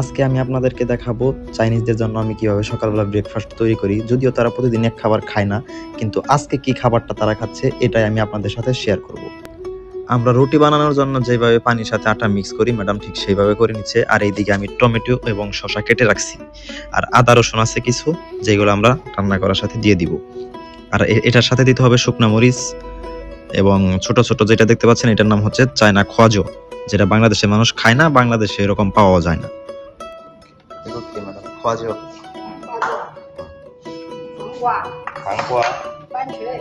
আজকে আমি আপনাদেরকে দেখাবো চাইনিজদের জন্য আমি কীভাবে সকালবেলা ব্রেকফাস্ট তৈরি করি। যদিও তারা প্রতিদিন এক খাবার খায় না, কিন্তু আজকে কি খাবারটা তারা খাচ্ছে এটাই আমি আপনাদের সাথে শেয়ার করব। আমরা রুটি বানানোর জন্য যেভাবে পানির সাথে আটা মিক্স করি ম্যাডাম ঠিক সেইভাবে করে নিচ্ছে। আর এইদিকে আমি টমেটো এবং শসা কেটে রাখছি। আর আদা, রসুন আছে কিছু, যেগুলো আমরা রান্না করার সাথে দিয়ে দিব। আর এটার সাথে দিতে হবে শুকনা মরিচ এবং ছোট ছোট যেটা দেখতে পাচ্ছেন, এটার নাম হচ্ছে চায়না খোয়াজো, যেটা বাংলাদেশের মানুষ খায় না, বাংলাদেশে এরকম পাওয়া যায় না। খোয়াজো 黄瓜、 ভাঙ্কুয়া 番茄、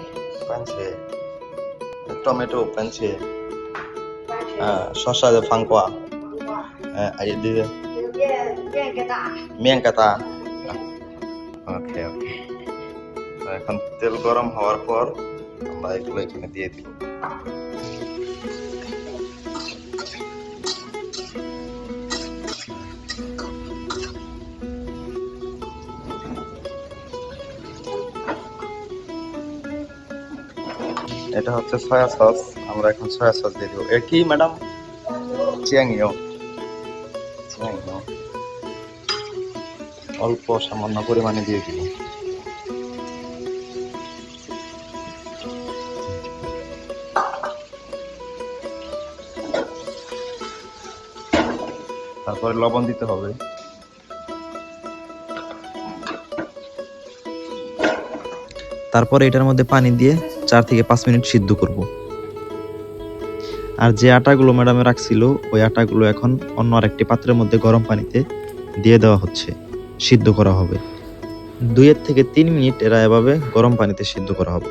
পাঞ্চে টমেটো পাঞ্চে 番茄、 শসা ফাঙ্কুয়া 黄瓜， আর দিলে 这个面面疙瘩， মিয়াং কাতা ওকে ওকে এখন তেল গরম হওয়ার পর আমরা এগুলো এখানে দিয়ে দিব এটা হচ্ছে সয়া সস আমরা এখন সয়া সস দিয়ে দিব। এর কি ম্যাডাম চিয়াং ইয়ো অল্প সামান্য পরিমাণে দিয়ে দিব। তারপরে লবণ দিতে হবে। তারপরে এটার মধ্যে পানি দিয়ে চার থেকে পাঁচ মিনিট সিদ্ধ করব। আর যে আটাগুলো ম্যাডামে রাখছিল, ওই আটাগুলো এখন অন্য আরেকটি পাত্রের মধ্যে গরম পানিতে দিয়ে দেওয়া হচ্ছে। সিদ্ধ করা হবে। দুইয়ের থেকে তিন মিনিট এরা এভাবে গরম পানিতে সিদ্ধ করা হবে।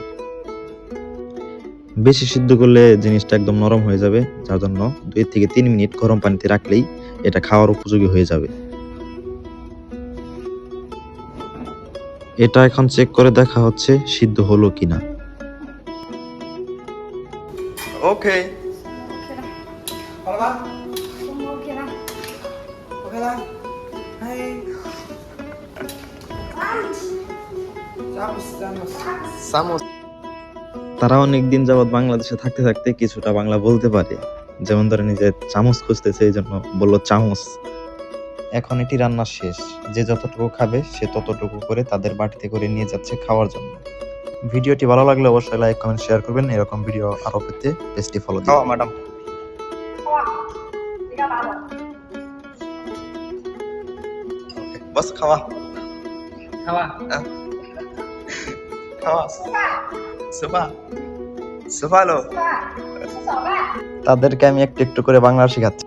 বেশি সিদ্ধ করলে জিনিসটা একদম নরম হয়ে যাবে, যার জন্য দুই থেকে তিন মিনিট গরম পানিতে রাখলেই এটা খাওয়ার উপযোগী হয়ে যাবে। এটা এখন চেক করে দেখা হচ্ছে সিদ্ধ হলো কিনা। Okay. তারা অনেক দিন যাবৎ বাংলাদেশে থাকতে থাকতে কিছুটা বাংলা বলতে পারে। যেমন ধরে নিজের চামচ খুঁজতেছে এই জন্য বলল চামচ। এখন এটি রান্না শেষ। যে যতটুকু খাবে সে ততটুকু করে তাদের বাটিতে করে নিয়ে যাচ্ছে খাওয়ার জন্য। ভিডিওটি ভালো লাগলে অবশ্যই লাইক কমেন্ট শেয়ার করবেন। এরকম ভিডিও আরও পেতে পেজটি ফলো দিন। ম্যাডাম বস খাওয়া। খাওয়া। হ্যাঁ। তাদেরকে আমি একটু একটু করে বাংলা শিখাচ্ছি।